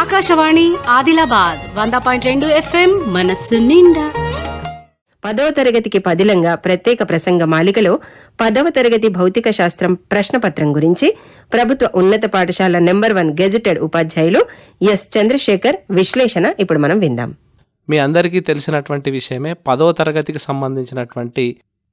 ఆకాశవాణి ఆదిలాబాద్ వంద పాయింట్ రెండు ఎఫ్ఎం మనస్సు నిండా. పదవ తరగతికి పదిలంగా ప్రత్యేక ప్రసంగ మాలికలో పదవ తరగతి భౌతిక శాస్త్రం ప్రశ్నపత్రం గురించి ప్రభుత్వ ఉన్నత పాఠశాల నెంబర్ వన్ గెజెటెడ్ ఉపాధ్యాయులు ఎస్ చంద్రశేఖర్ విశ్లేషణ ఇప్పుడు మనం విందాం. మీ అందరికీ తెలిసినటువంటి విషయమే పదవ తరగతికి సంబంధించినటువంటి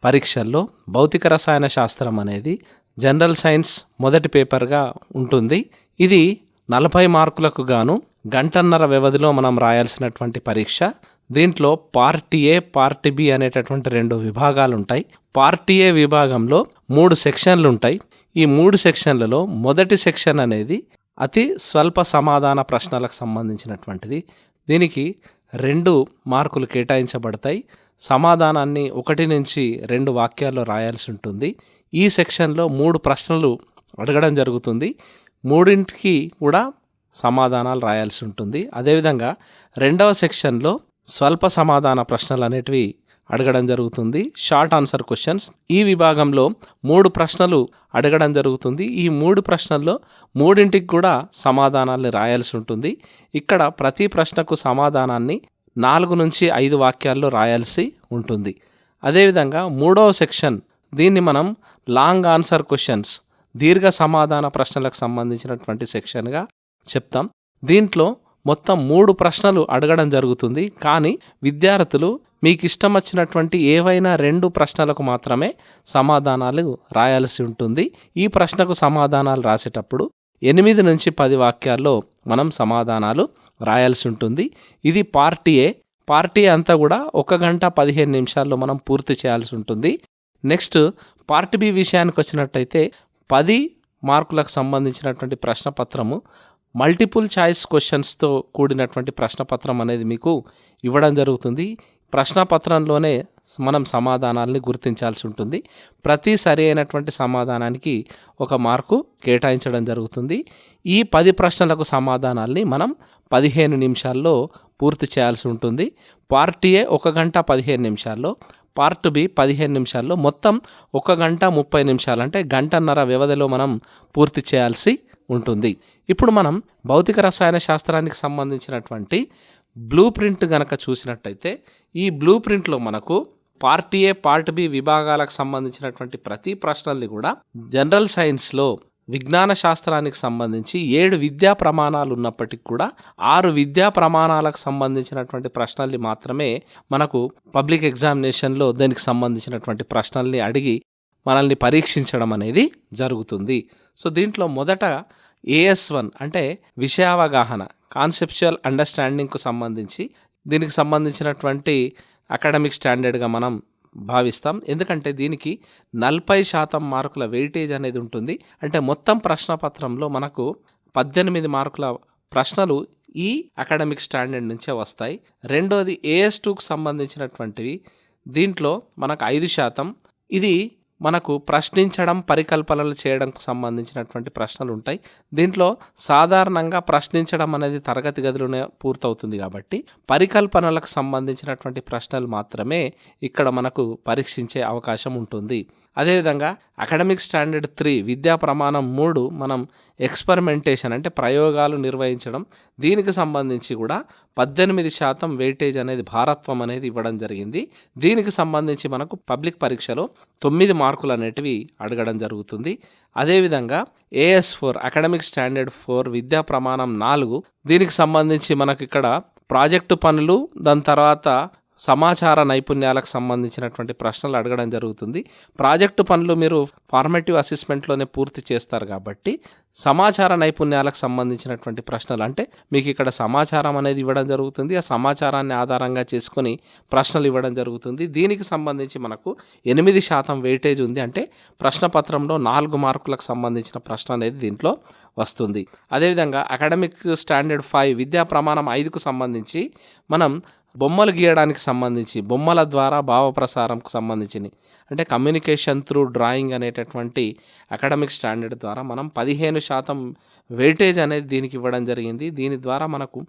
పరీక్షల్లో భౌతిక రసాయన శాస్త్రం అనేది జనరల్ సైన్స్ మొదటి పేపర్గా ఉంటుంది. ఇది నలభై మార్కులకు గాను గంటన్నర వ్యవధిలో మనం రాయాల్సినటువంటి పరీక్ష. దీంట్లో పార్ట్ ఏ పార్ట్ బి అనేటటువంటి రెండు విభాగాలు ఉంటాయి పార్ట్ ఏ విభాగంలో మూడు సెక్షన్లు ఉంటాయి ఈ మూడు సెక్షన్లలో మొదటి సెక్షన్ అనేది అతి స్వల్ప సమాధాన ప్రశ్నలకు సంబంధించినటువంటిది. దీనికి రెండు మార్కులు కేటాయించబడతాయి. సమాధానాన్ని ఒకటి నుంచి రెండు వాక్యాల్లో రాయాల్సి ఉంటుంది. ఈ సెక్షన్లో మూడు ప్రశ్నలు అడగడం జరుగుతుంది. మూడింటికి కూడా సమాధానాలు రాయాల్సి ఉంటుంది. అదేవిధంగా రెండవ సెక్షన్లో స్వల్ప సమాధాన ప్రశ్నలు అనేటివి అడగడం జరుగుతుంది. Short answer questions. ఈ విభాగంలో మూడు ప్రశ్నలు అడగడం జరుగుతుంది. ఈ మూడు ప్రశ్నల్లో మూడింటికి కూడా సమాధానాల్ని రాయాల్సి ఉంటుంది. ఇక్కడ ప్రతి ప్రశ్నకు సమాధానాన్ని నాలుగు నుంచి ఐదు వాక్యాల్లో రాయాల్సి ఉంటుంది. అదేవిధంగా మూడవ సెక్షన్ దీన్ని మనం లాంగ్ ఆన్సర్ క్వశ్చన్స్ దీర్ఘ సమాధాన ప్రశ్నలకు సంబంధించినటువంటి సెక్షన్గా చెప్తాం. దీంట్లో మొత్తం మూడు ప్రశ్నలు అడగడం జరుగుతుంది. కానీ విద్యార్థులు మీకు ఇష్టం వచ్చినటువంటి ఏవైనా రెండు ప్రశ్నలకు మాత్రమే సమాధానాలు రాయాల్సి ఉంటుంది. ఈ ప్రశ్నకు సమాధానాలు రాసేటప్పుడు ఎనిమిది నుంచి పది వాక్యాల్లో మనం సమాధానాలు రాయాల్సి ఉంటుంది. ఇది పార్టీ ఏ. పార్టీ అంతా కూడా ఒక గంట పదిహేను నిమిషాల్లో మనం పూర్తి చేయాల్సి ఉంటుంది. నెక్స్ట్ పార్ట్ బి విషయానికి వచ్చినట్టయితే పది మార్కులకు సంబంధించినటువంటి ప్రశ్నపత్రము మల్టిపుల్ చాయిస్ క్వశ్చన్స్తో కూడినటువంటి ప్రశ్నపత్రం అనేది మీకు ఇవ్వడం జరుగుతుంది. ప్రశ్నపత్రంలోనే మనం సమాధానాల్ని గుర్తించాల్సి ఉంటుంది. ప్రతి సరి అయినటువంటి సమాధానానికి ఒక మార్కు కేటాయించడం జరుగుతుంది. ఈ పది ప్రశ్నలకు సమాధానాల్ని మనం పదిహేను నిమిషాల్లో పూర్తి చేయాల్సి ఉంటుంది. పార్ట్ ఏ ఒక గంట పదిహేను నిమిషాల్లో పార్ట్ బి పదిహేను నిమిషాల్లో. మొత్తం ఒక గంట ముప్పై నిమిషాలు. అంటే గంటన్నర వ్యవధిలో మనం పూర్తి చేయాల్సి ఉంటుంది. ఇప్పుడు మనం భౌతిక రసాయన శాస్త్రానికి సంబంధించినటువంటి బ్లూ ప్రింట్ గనక చూసినట్టయితే ఈ బ్లూ ప్రింట్లో మనకు పార్ట్ ఏ పార్ట్ బి విభాగాలకు సంబంధించినటువంటి ప్రతి ప్రశ్నల్ని కూడా జనరల్ సైన్స్లో విజ్ఞాన శాస్త్రానికి సంబంధించి ఏడు విద్యా ప్రమాణాలు ఉన్నప్పటికీ కూడా ఆరు విద్యా ప్రమాణాలకు సంబంధించినటువంటి ప్రశ్నల్ని మాత్రమే మనకు పబ్లిక్ ఎగ్జామినేషన్లో దానికి సంబంధించినటువంటి ప్రశ్నల్ని అడిగి మనల్ని పరీక్షించడం అనేది జరుగుతుంది. సో దీంట్లో మొదట ఏఎస్ వన్ అంటే విషయావగాహన కాన్సెప్చువల్ అండర్స్టాండింగ్కు సంబంధించి దీనికి సంబంధించినటువంటి అకాడమిక్ స్టాండర్డ్గా మనం భావిస్తాం. ఎందుకంటే దీనికి నలభై శాతం మార్కుల వెయిటేజ్ అనేది ఉంటుంది. అంటే మొత్తం ప్రశ్నపత్రంలో మనకు పద్దెనిమిది మార్కుల ప్రశ్నలు ఈ అకాడమిక్ స్టాండర్డ్ నుంచే వస్తాయి. రెండోది ఏఎస్ టూకు సంబంధించినటువంటివి. దీంట్లో మనకు ఐదు శాతం. ఇది మనకు ప్రశ్నించడం పరికల్పనలు చేయడంకు సంబంధించినటువంటి ప్రశ్నలు ఉంటాయి. దీంట్లో సాధారణంగా ప్రశ్నించడం అనేది తరగతి గదిలోనే పూర్తవుతుంది కాబట్టి పరికల్పనలకు సంబంధించినటువంటి ప్రశ్నలు మాత్రమే ఇక్కడ మనకు పరీక్షించే అవకాశం ఉంటుంది. అదేవిధంగా అకాడమిక్ స్టాండర్డ్ త్రీ విద్యా ప్రమాణం మూడు మనం ఎక్స్పెరిమెంటేషన్ అంటే ప్రయోగాలు నిర్వహించడం దీనికి సంబంధించి కూడా పద్దెనిమిది శాతం వెయిటేజ్ అనేది భారత్వం అనేది ఇవ్వడం జరిగింది. దీనికి సంబంధించి మనకు పబ్లిక్ పరీక్షలో తొమ్మిది మార్కులు అనేటివి అడగడం జరుగుతుంది. అదేవిధంగా AS four academic standard four విద్యా ప్రమాణం నాలుగు దీనికి సంబంధించి మనకి ఇక్కడ ప్రాజెక్టు పనులు దాని తర్వాత సమాచార నైపుణ్యాలకు సంబంధించినటువంటి ప్రశ్నలు అడగడం జరుగుతుంది. ప్రాజెక్టు పనులు మీరు ఫార్మేటివ్ అసెస్మెంట్లోనే పూర్తి చేస్తారు కాబట్టి సమాచార నైపుణ్యాలకు సంబంధించినటువంటి ప్రశ్నలు అంటే మీకు ఇక్కడ సమాచారం అనేది ఇవ్వడం జరుగుతుంది. ఆ సమాచారాన్ని ఆధారంగా చేసుకొని ప్రశ్నలు ఇవ్వడం జరుగుతుంది. దీనికి సంబంధించి మనకు ఎనిమిది శాతం వెయిటేజ్ ఉంది అంటే ప్రశ్నపత్రంలో నాలుగు మార్కులకు సంబంధించిన ప్రశ్న అనేది దీంట్లో వస్తుంది. అదేవిధంగా అకాడమిక్ స్టాండర్డ్ ఫైవ్ విద్యా ప్రమాణం ఐదుకు సంబంధించి మనం బొమ్మలు గీయడానికి సంబంధించి బొమ్మల ద్వారా భావప్రసారంకు సంబంధించినవి. సంబంధించి అంటే కమ్యూనికేషన్ త్రూ డ్రాయింగ్ అనేటటువంటి అకాడమిక్ స్టాండర్డ్ ద్వారా మనం పదిహేను శాతం వెయిటేజ్ అనేది దీనికి ఇవ్వడం జరిగింది. దీని ద్వారా మనకు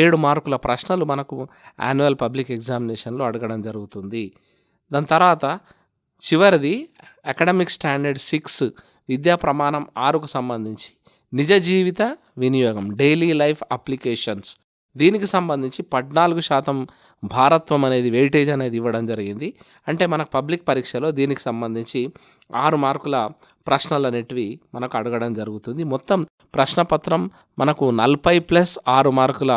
ఏడు మార్కుల ప్రశ్నలు మనకు యాన్యువల్ పబ్లిక్ ఎగ్జామినేషన్లో అడగడం జరుగుతుంది. దాని తర్వాత చివరిది అకాడమిక్ స్టాండర్డ్ సిక్స్ విద్యా ప్రమాణం ఆరుకు సంబంధించి నిజ జీవిత వినియోగం డైలీ లైఫ్ అప్లికేషన్స్. దీనికి సంబంధించి పద్నాలుగు శాతం భారత్వం అనేది వెయిటేజ్ అనేది ఇవ్వడం జరిగింది. అంటే మనకు పబ్లిక్ పరీక్షలో దీనికి సంబంధించి ఆరు మార్కుల ప్రశ్నలు అనేటివి మనకు అడగడం జరుగుతుంది. మొత్తం ప్రశ్నపత్రం మనకు నలభై ప్లస్ ఆరు మార్కుల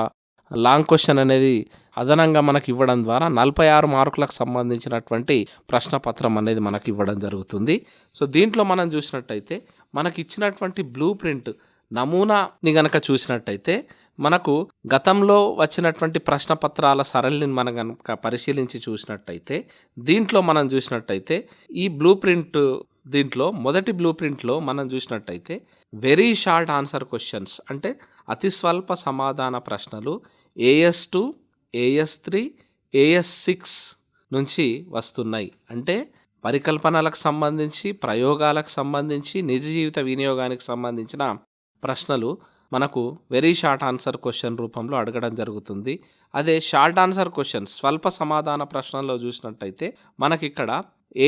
లాంగ్ క్వశ్చన్ అనేది అదనంగా మనకి ఇవ్వడం ద్వారా నలభై ఆరు మార్కులకు సంబంధించినటువంటి ప్రశ్నపత్రం అనేది మనకి ఇవ్వడం జరుగుతుంది. సో దీంట్లో మనం చూసినట్టయితే మనకి ఇచ్చినటువంటి బ్లూ ప్రింట్ నమూనాని గనక చూసినట్టయితే మనకు గతంలో వచ్చినటువంటి ప్రశ్న పత్రాల సరళిని మనం కనుక పరిశీలించి చూసినట్టయితే దీంట్లో మనం చూసినట్టయితే ఈ బ్లూ ప్రింట్ దీంట్లో మొదటి బ్లూ ప్రింట్లో మనం చూసినట్టయితే వెరీ షార్ట్ ఆన్సర్ క్వశ్చన్స్ అంటే అతి స్వల్ప సమాధాన ప్రశ్నలు AS two AS three AS six నుంచి వస్తున్నాయి. అంటే పరికల్పనలకు సంబంధించి ప్రయోగాలకు సంబంధించి నిజ జీవిత వినియోగానికి సంబంధించిన ప్రశ్నలు మనకు వెరీ షార్ట్ ఆన్సర్ క్వశ్చన్ రూపంలో అడగడం జరుగుతుంది. అదే షార్ట్ ఆన్సర్ క్వశ్చన్ స్వల్ప సమాధాన ప్రశ్నల్లో చూసినట్టయితే మనకి ఇక్కడ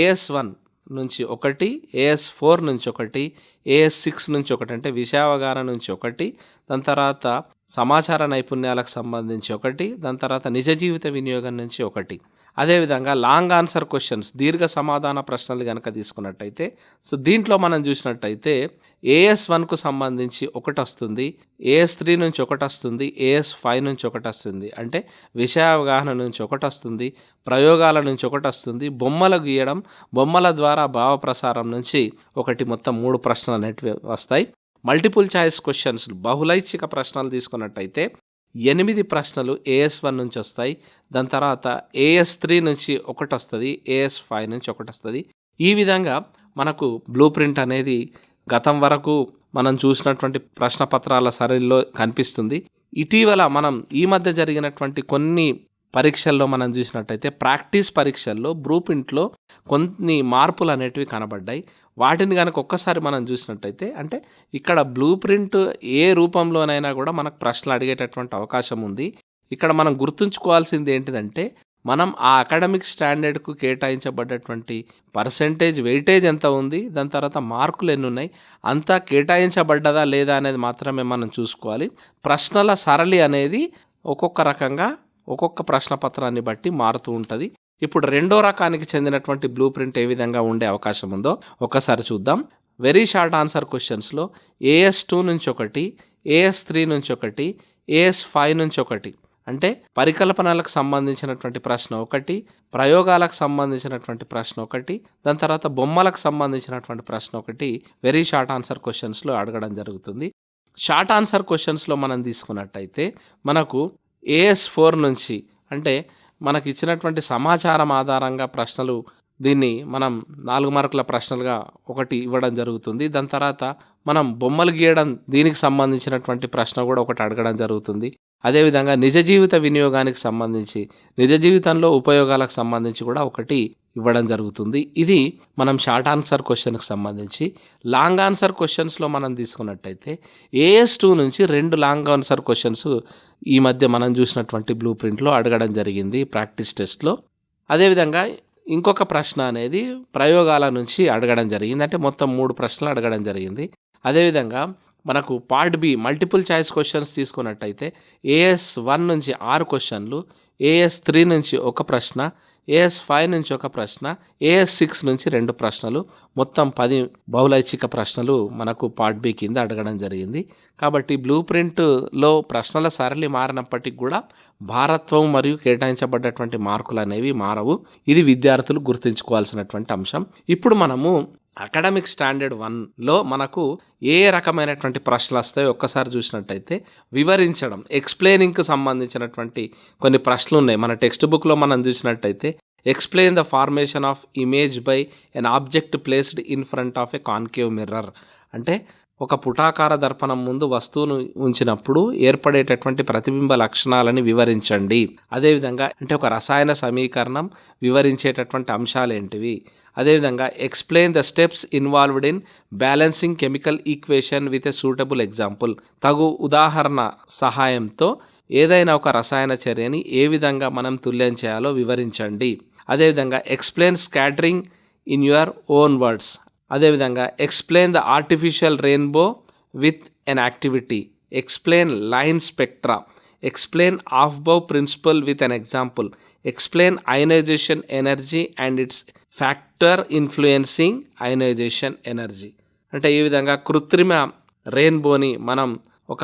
ఏఎస్ వన్ నుంచి ఒకటి ఏఎస్ ఫోర్ నుంచి ఒకటి ఏఎస్ సిక్స్ నుంచి ఒకటి అంటే విషయావగాహన నుంచి ఒకటి దాని తర్వాత సమాచార నైపుణ్యాలకు సంబంధించి ఒకటి దాని తర్వాత నిజ జీవిత వినియోగం నుంచి ఒకటి. అదేవిధంగా లాంగ్ ఆన్సర్ క్వశ్చన్స్ దీర్ఘ సమాధాన ప్రశ్నలు కనుక తీసుకున్నట్టయితే సో దీంట్లో మనం చూసినట్టయితే ఏఎస్ వన్కు సంబంధించి ఒకటి వస్తుంది ఏఎస్ త్రీ నుంచి ఒకటి వస్తుంది ఏఎస్ ఫైవ్ నుంచి ఒకటి వస్తుంది. అంటే విషయ అవగాహన నుంచి ఒకటి వస్తుంది ప్రయోగాల నుంచి ఒకటి వస్తుంది బొమ్మలు గీయడం బొమ్మల ద్వారా భావ ప్రసారం నుంచి ఒకటి మొత్తం మూడు ప్రశ్నలు అనేటివి వస్తాయి. మల్టిపుల్ చాయిస్ క్వశ్చన్స్ బహుళైచ్ఛిక ప్రశ్నలు తీసుకున్నట్టయితే ఎనిమిది ప్రశ్నలు ఏఎస్ వన్ నుంచి వస్తాయి. దాని తర్వాత ఏఎస్ త్రీ నుంచి ఒకటి వస్తుంది ఏఎస్ ఫైవ్ నుంచి ఒకటి వస్తుంది. ఈ విధంగా మనకు బ్లూ ప్రింట్ అనేది గతం వరకు మనం చూసినటువంటి ప్రశ్న పత్రాల సరళిలో కనిపిస్తుంది. ఇటీవల మనం ఈ మధ్య జరిగినటువంటి కొన్ని పరీక్షల్లో మనం చూసినట్టయితే ప్రాక్టీస్ పరీక్షల్లో బ్రూ ప్రింట్లో కొన్ని మార్పులు అనేటివి కనబడ్డాయి. వాటిని కనుక ఒక్కసారి మనం చూసినట్టయితే అంటే ఇక్కడ బ్లూ ప్రింట్ ఏ రూపంలోనైనా కూడా మనకు ప్రశ్నలు అడిగేటటువంటి అవకాశం ఉంది. ఇక్కడ మనం గుర్తుంచుకోవాల్సింది ఏంటిదంటే మనం ఆ అకాడమిక్ స్టాండర్డ్కు కేటాయించబడ్డటువంటి పర్సంటేజ్ వెయిటేజ్ ఎంత ఉంది దాని తర్వాత మార్కులు ఎన్ని ఉన్నాయి అంతా కేటాయించబడ్డదా లేదా అనేది మాత్రమే మనం చూసుకోవాలి. ప్రశ్నల సరళి అనేది ఒక్కొక్క రకంగా ఒక్కొక్క ప్రశ్న పత్రాన్ని బట్టి మారుతూ ఉంటుంది. ఇప్పుడు రెండో రకానికి చెందినటువంటి బ్లూ ప్రింట్ ఏ విధంగా ఉండే అవకాశం ఉందో ఒకసారి చూద్దాం. వెరీ షార్ట్ ఆన్సర్ క్వశ్చన్స్లో ఏఎస్ టూ నుంచి ఒకటి ఏఎస్ త్రీ నుంచి ఒకటి ఏఎస్ ఫైవ్ నుంచి ఒకటి. అంటే పరికల్పనలకు సంబంధించినటువంటి ప్రశ్న ఒకటి ప్రయోగాలకు సంబంధించినటువంటి ప్రశ్న ఒకటి దాని తర్వాత బొమ్మలకు సంబంధించినటువంటి ప్రశ్న ఒకటి వెరీ షార్ట్ ఆన్సర్ క్వశ్చన్స్లో అడగడం జరుగుతుంది. షార్ట్ ఆన్సర్ క్వశ్చన్స్లో మనం తీసుకున్నట్టయితే మనకు ఏఎస్ ఫోర్ నుంచి అంటే మనకి ఇచ్చినటువంటి సమాచారం ఆధారంగా ప్రశ్నలు దీన్ని మనం నాలుగు మార్కుల ప్రశ్నలుగా ఒకటి ఇవ్వడం జరుగుతుంది. దాని తర్వాత మనం బొమ్మలు గీయడం దీనికి సంబంధించినటువంటి ప్రశ్న కూడా ఒకటి అడగడం జరుగుతుంది. అదేవిధంగా నిజ జీవిత వినియోగానికి సంబంధించి నిజ జీవితంలో ఉపయోగాలకు సంబంధించి కూడా ఒకటి ఇవ్వడం జరుగుతుంది. ఇది మనం షార్ట్ ఆన్సర్ క్వశ్చన్కి సంబంధించి లాంగ్ ఆన్సర్ క్వశ్చన్స్లో మనం తీసుకున్నట్టయితే ఏఎస్ టూ నుంచి రెండు లాంగ్ ఆన్సర్ క్వశ్చన్స్ ఈ మధ్య మనం చూసినటువంటి బ్లూ ప్రింట్లో అడగడం జరిగింది ప్రాక్టీస్ టెస్ట్లో. అదేవిధంగా ఇంకొక ప్రశ్న అనేది ప్రయోగాల నుంచి అడగడం జరిగింది. అంటే మొత్తం మూడు ప్రశ్నలు అడగడం జరిగింది. అదేవిధంగా మనకు part B multiple choice questions తీసుకున్నట్టయితే ఏఎస్ వన్ నుంచి ఆరు క్వశ్చన్లు ఏఎస్ త్రీ నుంచి ఒక ప్రశ్న ఏఎస్ ఫైవ్ నుంచి ఒక ప్రశ్న ఏఎస్ సిక్స్ నుంచి రెండు ప్రశ్నలు మొత్తం పది బహుళైచ్ఛిక ప్రశ్నలు మనకు పార్ట్ బి కింద అడగడం జరిగింది. కాబట్టి బ్లూ ప్రింట్లో ప్రశ్నల సరళి మారినప్పటికీ కూడా భారత్వం మరియు కేటాయించబడ్డటువంటి మార్కులు అనేవి మారవు. ఇది విద్యార్థులు గుర్తుంచుకోవాల్సినటువంటి అంశం. ఇప్పుడు మనము అకాడమిక్ స్టాండర్డ్ వన్లో మనకు ఏ రకమైనటువంటి ప్రశ్నలు వస్తాయో ఒక్కసారి చూసినట్టయితే వివరించడం ఎక్స్ప్లెయినింగ్కి సంబంధించినటువంటి కొన్ని ప్రశ్నలు ఉన్నాయి. మన టెక్స్ట్ బుక్లో మనం చూసినట్టయితే explain the formation of image by an object placed in front of a concave mirror. అంటే ఒక పుటాకార దర్పణం ముందు వస్తువును ఉంచినప్పుడు ఏర్పడేటటువంటి ప్రతిబింబ లక్షణాలని వివరించండి. అదేవిధంగా అంటే ఒక రసాయన సమీకరణం వివరించేటటువంటి అంశాలు ఏంటివి అదేవిధంగా explain the steps involved in balancing chemical equation with a suitable example తగు ఉదాహరణ సహాయంతో ఏదైనా ఒక రసాయన చర్యని ఏ విధంగా మనం తుల్యం చేయాలో వివరించండి. అదేవిధంగా explain scattering in your own words అదేవిధంగా explain the artificial rainbow with an activity explain line spectra explain Aufbau principle with an example explain ionisation energy and its factor influencing ionisation energy అంటే ఈ విధంగా కృత్రిమ రెయిన్బోని మనం ఒక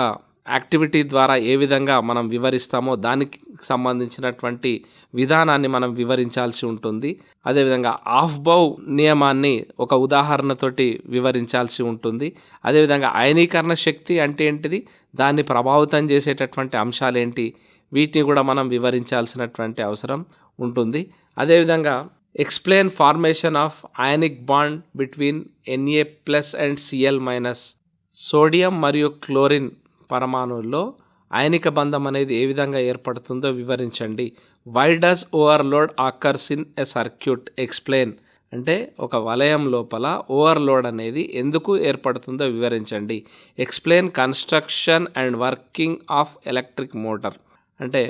activity ద్వారా ఏ విధంగా మనం వివరిస్తామో దానికి సంబంధించినటువంటి విధానాన్ని మనం వివరించాల్సి ఉంటుంది. అదేవిధంగా ఆఫ్ బౌ నియమాన్ని ఒక ఉదాహరణతోటి వివరించాల్సి ఉంటుంది. అదేవిధంగా అయనీకరణ శక్తి అంటే ఏంటిది? దాన్ని ప్రభావితం చేసేటటువంటి అంశాలు ఏంటి? వీటిని కూడా మనం వివరించాల్సినటువంటి అవసరం ఉంటుంది. అదేవిధంగా explain formation of ionic bond between NA plus and CL minus sodium మరియు క్లోరిన్ పరమాణువుల్లో అయనిక బంధం అనేది ఏ విధంగా ఏర్పడుతుందో వివరించండి. Why does overload occurs in a circuit explain అంటే ఒక వలయం లోపల ఓవర్లోడ్ అనేది ఎందుకు ఏర్పడుతుందో వివరించండి. Explain construction and working of electric motor అంటే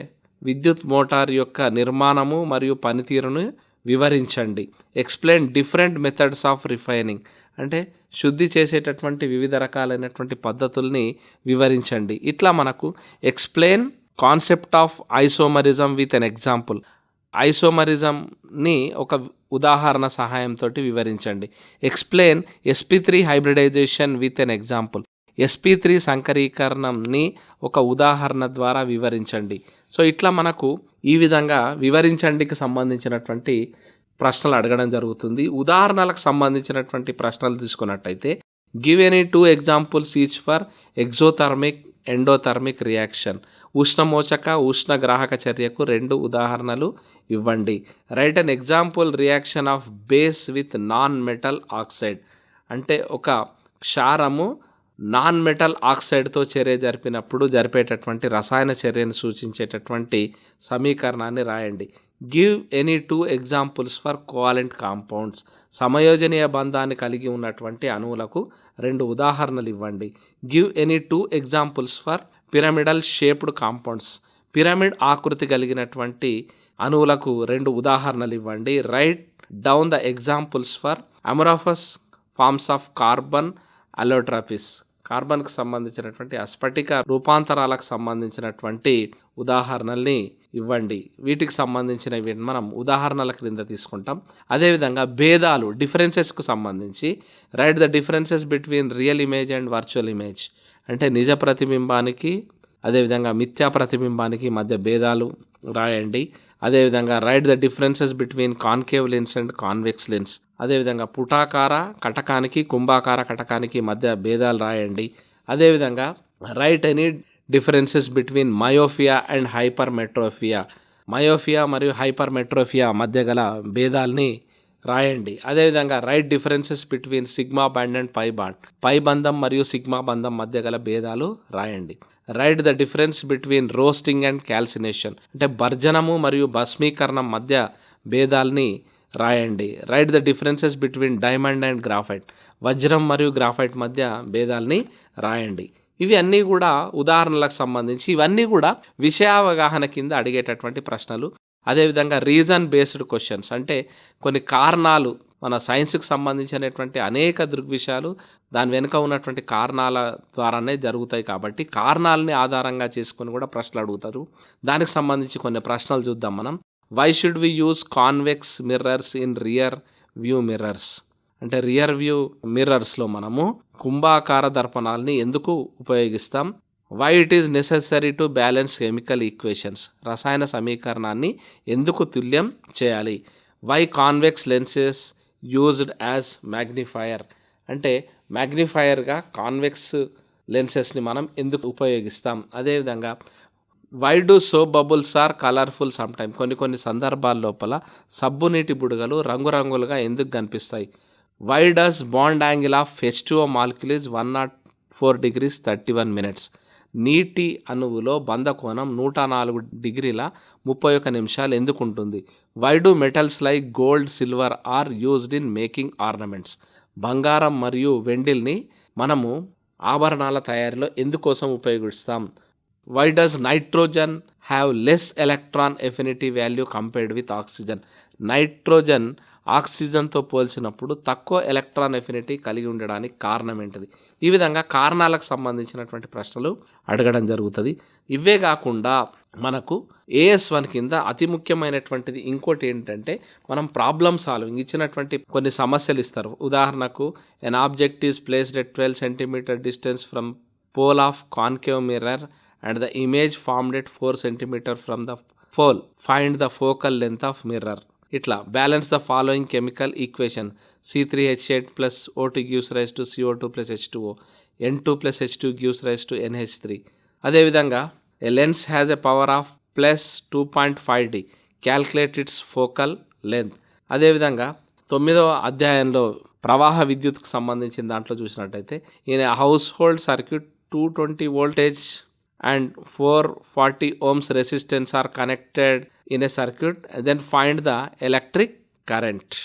విద్యుత్ మోటార్ యొక్క నిర్మాణము మరియు పనితీరును వివరించండి. Explain different methods of refining అంటే శుద్ధి చేసేటటువంటి వివిధ రకాలైనటువంటి పద్ధతుల్ని వివరించండి. ఇట్లా మనకు explain concept of isomerism with an example ఐసోమరిజంని ఒక ఉదాహరణ సహాయంతో వివరించండి. Explain SP three hybridisation with an example SP three సంకరీకరణంని ఒక ఉదాహరణ ద్వారా వివరించండి. సో ఇట్లా మనకు ఈ విధంగా వివరించండికి సంబంధించినటువంటి ప్రశ్నలు అడగడం జరుగుతుంది. ఉదాహరణలకు సంబంధించినటువంటి ప్రశ్నలు తీసుకున్నట్టయితే give any two examples each for exothermic endothermic reaction ఉష్ణమోచక ఉష్ణగ్రాహక చర్యకు రెండు ఉదాహరణలు ఇవ్వండి. Write an example reaction of base with non metal oxide అంటే ఒక క్షారము నాన్ మెటల్ ఆక్సైడ్తో చర్య జరిపినప్పుడు జరిపేటటువంటి రసాయన చర్యను సూచించేటటువంటి సమీకరణాన్ని రాయండి. Give any two examples for covalent compounds సమయోజనీయ బంధాన్ని కలిగి ఉన్నటువంటి అణువులకు రెండు ఉదాహరణలు ఇవ్వండి. Give any two examples for pyramidal shaped compounds pyramid ఆకృతి కలిగినటువంటి అణువులకు రెండు ఉదాహరణలు ఇవ్వండి. Write down the examples for amorphous forms of carbon allotropes కార్బన్కు సంబంధించినటువంటి అస్ఫటిక రూపాంతరాలకు సంబంధించినటువంటి ఉదాహరణల్ని ఇవ్వండి. వీటికి సంబంధించినవి మనం ఉదాహరణల క్రింద తీసుకుంటాం. అదేవిధంగా భేదాలు డిఫరెన్సెస్కు సంబంధించి write the differences between real image and virtual image. అంటే నిజ ప్రతిబింబానికి అదేవిధంగా మిథ్యా ప్రతిబింబానికి మధ్య భేదాలు రాయండి. అదేవిధంగా write the differences between concave lens and convex lens అదేవిధంగా పుటాకార కటకానికి కుంభాకార కటకానికి మధ్య భేదాలు రాయండి. అదేవిధంగా write any differences between myopia and hypermetropia myopia మరియు హైపర్ మెట్రోఫియా మధ్య గల భేదాల్ని రాయండి. అదేవిధంగా write differences between sigma bond and pi bond pi బంధం మరియు సిగ్మా బంధం మధ్య గల భేదాలు రాయండి. Write the difference between roasting and calcination అంటే భర్జనము మరియు భస్మీకరణం మధ్య భేదాల్ని రాయండి. Write the differences between diamond and graphite వజ్రం మరియు గ్రాఫైట్ మధ్య భేదాల్ని రాయండి. ఇవి అన్నీ కూడా ఉదాహరణలకు సంబంధించి ఇవన్నీ కూడా విషయావగాహన కింద అడిగేటటువంటి ప్రశ్నలు. అదేవిధంగా రీజన్ బేస్డ్ క్వశ్చన్స్ అంటే కొన్ని కారణాలు మన సైన్స్కి సంబంధించినటువంటి అనేక దృగ్విషయాలు దాని వెనుక ఉన్నటువంటి కారణాల ద్వారానే జరుగుతాయి కాబట్టి కారణాలని ఆధారంగా చేసుకొని కూడా ప్రశ్నలు అడుగుతారు. దానికి సంబంధించి కొన్ని ప్రశ్నలు చూద్దాం మనం. Why should we use convex mirrors in rear view mirrors అంటే రియర్ వ్యూ మిర్రర్స్లో మనము కుంభాకార దర్పణాలని ఎందుకు ఉపయోగిస్తాం? Why it is necessary to balance chemical equations రసాయన సమీకరణాన్ని ఎందుకు తుల్యం చేయాలి? Why convex lenses used as magnifier అంటే మ్యాగ్నిఫైయర్గా కాన్వెక్స్ లెన్సెస్ని మనం ఎందుకు ఉపయోగిస్తాం? అదేవిధంగా why do soap bubbles are colourful some time కొన్ని కొన్ని సందర్భాల లోపల సబ్బు నీటి బుడగలు రంగురంగులుగా ఎందుకు కనిపిస్తాయి? Why does bond angle of ఫెస్టివో molecule is one naught four degrees thirty one minutes నీటి అణువులో బంధకోణం నూట నాలుగు డిగ్రీల ముప్పై ఒక్క నిమిషాలు ఎందుకు ఉంటుంది why do metals like gold silver are used in making ornaments బంగారం మరియు వెండిల్ని మనము ఆభరణాల తయారీలో ఎందుకోసం ఉపయోగిస్తాం? Why does nitrogen have less electron affinity value compared with oxygen nitrogen ఆక్సిజన్తో పోల్చినప్పుడు తక్కువ ఎలక్ట్రాన్ ఎఫినిటీ కలిగి ఉండడానికి కారణం ఏంటిది? ఈ విధంగా కారణాలకు సంబంధించినటువంటి ప్రశ్నలు అడగడం జరుగుతుంది. ఇవే కాకుండా మనకు ఏఎస్ వన్ కింద అతి ముఖ్యమైనటువంటిది ఇంకోటి ఏంటంటే మనం ప్రాబ్లమ్ సాల్వింగ్ ఇచ్చినటువంటి కొన్ని సమస్యలు ఇస్తారు. ఉదాహరణకు an object is placed at twelve centimetre distance from pole of concave mirror and the image formed at four centimetre from the pole find the focal length of mirror ఇట్లా balance the following chemical equation C three H eight plus O two gives rise to CO two plus H two O N two plus H two gives rise to NH three అదేవిధంగా a lens has a power of plus two point five D calculate its focal length అదేవిధంగా తొమ్మిదవ అధ్యాయంలో ప్రవాహ విద్యుత్కు సంబంధించిన దాంట్లో చూసినట్టయితే ఈయన household circuit two twenty voltage and four forty ohms resistance are connected in a circuit then find the electric current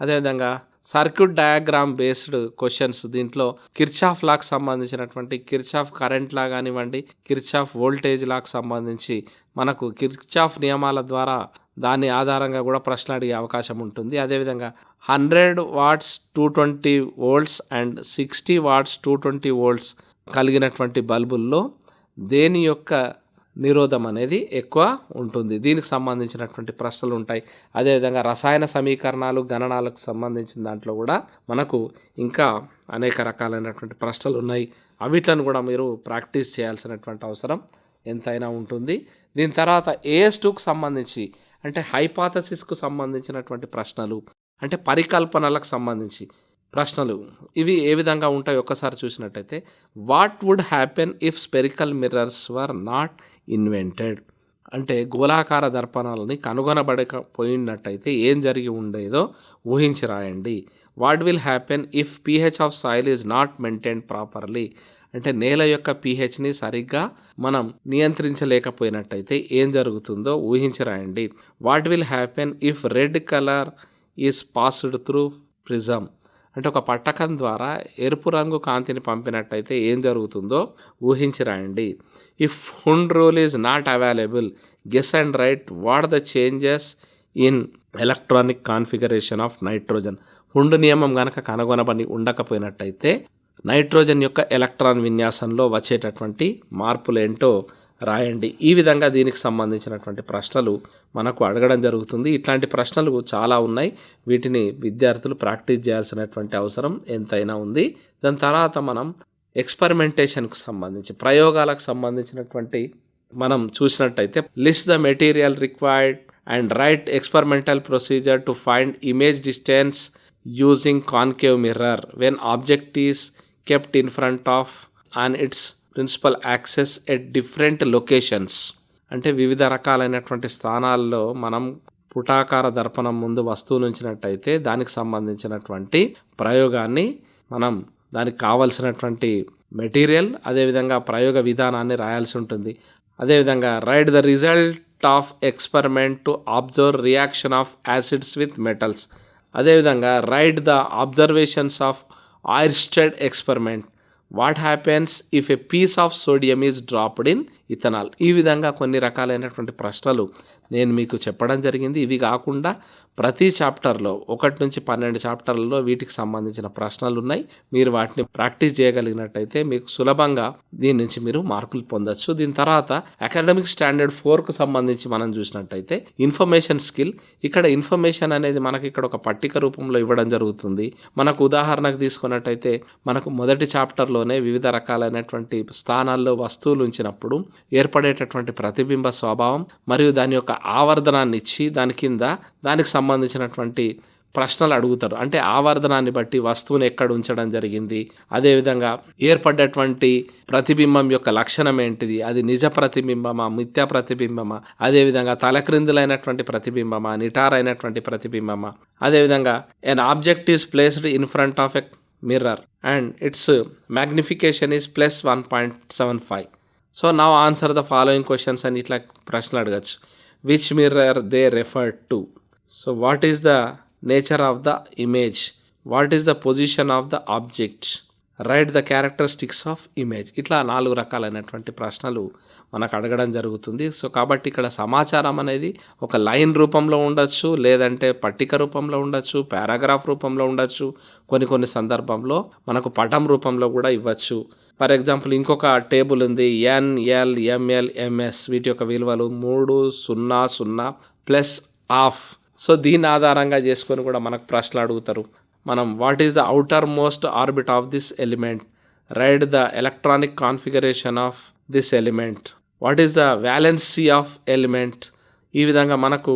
అదేవిధంగా సర్క్యూట్ డయాగ్రామ్ బేస్డ్ క్వశ్చన్స్ దీంట్లో కిర్చాఫ్ లాకు సంబంధించినటువంటి కిర్చాఫ్ కరెంట్ లా కానివ్వండి కిర్చాఫ్ వోల్టేజ్ లాకు సంబంధించి మనకు కిర్చాఫ్ నియమాల ద్వారా దాని ఆధారంగా కూడా ప్రశ్న అడిగే అవకాశం ఉంటుంది. అదేవిధంగా hundred watts two twenty volts and sixty watts two twenty volts కలిగినటువంటి బల్బుల్లో దేని యొక్క నిరోధం అనేది ఎక్కువ ఉంటుంది. దీనికి సంబంధించినటువంటి ప్రశ్నలు ఉంటాయి. అదేవిధంగా రసాయన సమీకరణాలు గణనాలకు సంబంధించిన దాంట్లో కూడా మనకు ఇంకా అనేక రకాలైనటువంటి ప్రశ్నలు ఉన్నాయి. అవిట్లను కూడా మీరు ప్రాక్టీస్ చేయాల్సినటువంటి అవసరం ఎంతైనా ఉంటుంది. దీని తర్వాత ఏఎస్ టూకు సంబంధించి అంటే హైపాథసిస్కు సంబంధించినటువంటి ప్రశ్నలు అంటే పరికల్పనలకు సంబంధించి ప్రశ్నలు. ఇవి ఏ విధంగా ఉంటాయి ఒక్కసారి చూసినట్టయితే what would happen if spherical mirrors were not invented అంటే గోళాకార దర్పణాలని కనుగొనబడకపోయినట్టయితే ఏం జరిగి ఉండేదో ఊహించి రాయండి what will happen if pH of soil is not maintain properly అంటే నేల యొక్క పీహెచ్ని సరిగ్గా మనం నియంత్రించలేకపోయినట్టయితే ఏం జరుగుతుందో ఊహించి రాయండి what will happen if red colour is passed through prism అంటే ఒక పట్టకం ద్వారా ఎరుపు రంగు కాంతిని పంపినట్టయితే ఏం జరుగుతుందో ఊహించి రాయండి if Hund rule is not available guess and write what the changes in electronic configuration of nitrogen Hund నియమం కనుక కనుగొనబడి ఉండకపోయినట్టయితే నైట్రోజన్ యొక్క ఎలక్ట్రాన్ విన్యాసంలో వచ్చేటటువంటి మార్పులు ఏంటో రాయండి. ఈ విధంగా దీనికి సంబంధించినటువంటి ప్రశ్నలు మనకు అడగడం జరుగుతుంది. ఇట్లాంటి ప్రశ్నలు చాలా ఉన్నాయి. వీటిని విద్యార్థులు ప్రాక్టీస్ చేయాల్సినటువంటి అవసరం ఎంతైనా ఉంది. దాని తర్వాత మనం ఎక్స్పెరిమెంటేషన్కు సంబంధించి ప్రయోగాలకు సంబంధించినటువంటి మనం చూసినట్టయితే list the material required and write experimental procedure to find image distance using concave mirror. When object is kept in front of and its principal axis at different locations. అంటే వివిధ రకాలైనటువంటి స్థానాల్లో మనం పుటాకార దర్పణం ముందు వస్తువును ఉంచినట్టయితే దానికి సంబంధించినటువంటి ప్రయోగాన్ని మనం దానికి కావలసినటువంటి మెటీరియల్ అదేవిధంగా ప్రయోగ విధానాన్ని రాయాల్సి ఉంటుంది. అదేవిధంగా write the result of experiment to observe reaction of acids with metals. అదేవిధంగా write the observations of Oersted experiment. What happens if a piece of sodium is dropped in ethanol ఈ విధంగా కొన్ని రకాలైనటువంటి ప్రశ్నలు నేను మీకు చెప్పడం జరిగింది. ఇవి కాకుండా ప్రతి చాప్టర్లో ఒకటి నుంచి పన్నెండు చాప్టర్లలో వీటికి సంబంధించిన ప్రశ్నలు ఉన్నాయి మీరు వాటిని ప్రాక్టీస్ చేయగలిగినట్టయితే మీకు సులభంగా దీని నుంచి మీరు మార్కులు పొందొచ్చు. దీని తర్వాత అకాడమిక్ స్టాండర్డ్ ఫోర్కు సంబంధించి మనం చూసినట్టయితే ఇన్ఫర్మేషన్ స్కిల్. ఇక్కడ ఇన్ఫర్మేషన్ అనేది మనకి ఇక్కడ ఒక పట్టిక రూపంలో ఇవ్వడం జరుగుతుంది. మనకు ఉదాహరణకు తీసుకున్నట్టయితే మనకు మొదటి చాప్టర్లోనే వివిధ రకాలైనటువంటి స్థానాల్లో వస్తువులు ఉంచినప్పుడు ఏర్పడేటటువంటి ప్రతిబింబ స్వభావం మరియు దాని యొక్క ఆవర్ధనాన్ని ఇచ్చి దాని కింద దానికి సంబంధించినటువంటి ప్రశ్నలు అడుగుతారు. అంటే ఆవర్ధనాన్ని బట్టి వస్తువుని ఎక్కడ ఉంచడం జరిగింది? అదేవిధంగా ఏర్పడ్డటువంటి ప్రతిబింబం యొక్క లక్షణం ఏంటిది? అది నిజ ప్రతిబింబమా? మిథ్యా ప్రతిబింబమా? అదేవిధంగా తలక్రిందులైనటువంటి ప్రతిబింబమా? నిటారైనటువంటి ప్రతిబింబమా? అదేవిధంగా an object is placed in front of a mirror and its magnification is plus one point seven five so నా ఆన్సర్ ద ఫాలోయింగ్ క్వశ్చన్స్ అని ఇట్లా ప్రశ్నలు అడగచ్చు. Which mirror they refer to so what is the nature of the image what is the position of the object write the characteristics of image ఇట్లా నాలుగు రకాలైనటువంటి ప్రశ్నలు మనకు అడగడం జరుగుతుంది. సో కాబట్టి ఇక్కడ సమాచారం అనేది ఒక లైన్ రూపంలో ఉండొచ్చు లేదంటే పట్టిక రూపంలో ఉండొచ్చు పారాగ్రాఫ్ రూపంలో ఉండొచ్చు కొన్ని కొన్ని సందర్భంలో మనకు పటం రూపంలో కూడా ఇవ్వచ్చు. ఫర్ ఎగ్జాంపుల్ ఇంకొక టేబుల్ ఉంది n l m l m s వీటి యొక్క విలువలు మూడు సున్నా సున్నా ప్లస్ ఆఫ్ సో దీని ఆధారంగా చేసుకొని కూడా మనకు ప్రశ్నలు అడుగుతారు. మనం what is the outermost orbit of this element write the electronic configuration of this element what is the valency of element ఈ విధంగా మనకు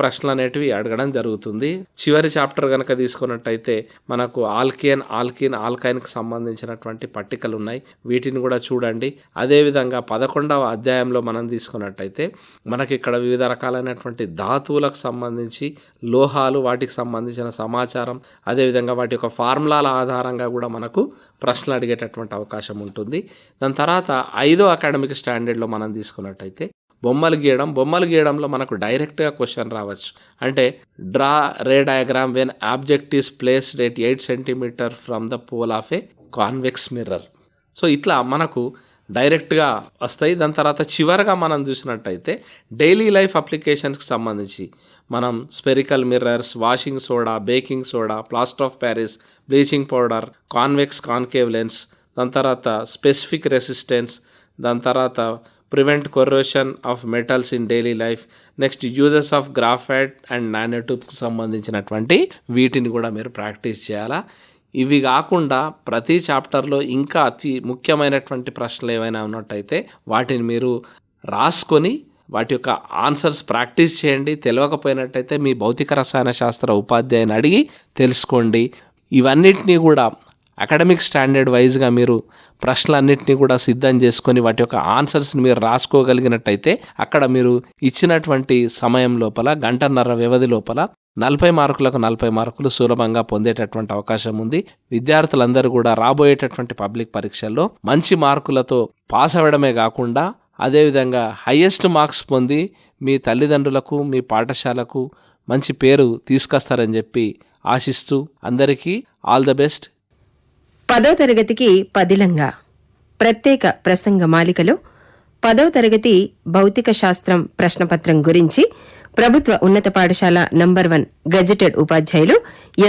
ప్రశ్నలు అనేటివి అడగడం జరుగుతుంది. చివరి చాప్టర్ కనుక తీసుకున్నట్టయితే మనకు ఆల్కేన్ ఆల్కిన్ ఆల్కైన్కి సంబంధించినటువంటి పట్టికలు ఉన్నాయి వీటిని కూడా చూడండి. అదేవిధంగా పదకొండవ అధ్యాయంలో మనం తీసుకున్నట్టయితే మనకి ఇక్కడ వివిధ రకాలైనటువంటి ధాతువులకు సంబంధించి లోహాలు వాటికి సంబంధించిన సమాచారం అదేవిధంగా వాటి యొక్క ఫార్ములాల ఆధారంగా కూడా మనకు ప్రశ్నలు అడిగేటటువంటి అవకాశం ఉంటుంది. దాని తర్వాత ఐదో అకాడమిక్ స్టాండర్డ్లో మనం తీసుకున్నట్టయితే బొమ్మలు గీయడం బొమ్మలు గీయడంలో మనకు డైరెక్ట్గా క్వశ్చన్ రావచ్చు. అంటే draw ray diagram when object is placed at eight centimeter from the pole of a convex mirror so ఇట్లా మనకు డైరెక్ట్గా వస్తాయి. దాని తర్వాత చివరగా మనం చూసినట్టయితే డైలీ లైఫ్ అప్లికేషన్స్కి సంబంధించి మనం spherical mirrors washing soda baking soda plaster of Paris bleaching powder convex concave lens దాని తర్వాత స్పెసిఫిక్ రెసిస్టెన్స్ దాని తర్వాత prevent corrosion of metals in daily life next uses of graphite and నానోట్యూబ్కి సంబంధించినటువంటి వీటిని కూడా మీరు ప్రాక్టీస్ చేయాలా? ఇవి కాకుండా ప్రతి చాప్టర్లో ఇంకా అతి ముఖ్యమైనటువంటి ప్రశ్నలు ఏవైనా ఉన్నట్టయితే వాటిని మీరు రాసుకొని వాటి యొక్క ఆన్సర్స్ ప్రాక్టీస్ చేయండి. తెలియకపోయినట్టయితే మీ భౌతిక రసాయన శాస్త్ర ఉపాధ్యాయుని అడిగి తెలుసుకోండి. ఇవన్నిటినీ కూడా అకాడమిక్ స్టాండర్డ్ వైజ్గా మీరు ప్రశ్నలన్నింటినీ కూడా సిద్ధం చేసుకొని వాటి యొక్క ఆన్సర్స్ని మీరు రాసుకోగలిగినట్టయితే అక్కడ మీరు ఇచ్చినటువంటి సమయం లోపల గంటన్నర వ్యవధి లోపల నలభై మార్కులకు నలభై మార్కులు సులభంగా పొందేటటువంటి అవకాశం ఉంది. విద్యార్థులందరూ కూడా రాబోయేటటువంటి పబ్లిక్ పరీక్షల్లో మంచి మార్కులతో పాస్ అవ్వడమే కాకుండా అదేవిధంగా హయ్యెస్ట్ మార్క్స్ పొంది మీ తల్లిదండ్రులకు మీ పాఠశాలకు మంచి పేరు తీసుకొస్తారని చెప్పి ఆశిస్తూ అందరికీ ఆల్ ద బెస్ట్. పదో తరగతికి పదిలంగా. ప్రత్యేక ప్రసంగ మాలికలో పదో తరగతి భౌతిక శాస్త్రం ప్రశ్నపత్రం గురించి ప్రభుత్వ ఉన్నత పాఠశాల నంబర్ వన్ గజెటెడ్ ఉపాధ్యాయులు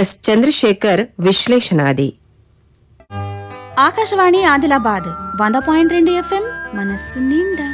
ఎస్ చంద్రశేఖర్ విశ్లేషణాది. ఆకాశవాణి ఆదిలాబాద్ వంద పాయింట్ రెండు ఎఫ్ఎం మనస్సు నిండా.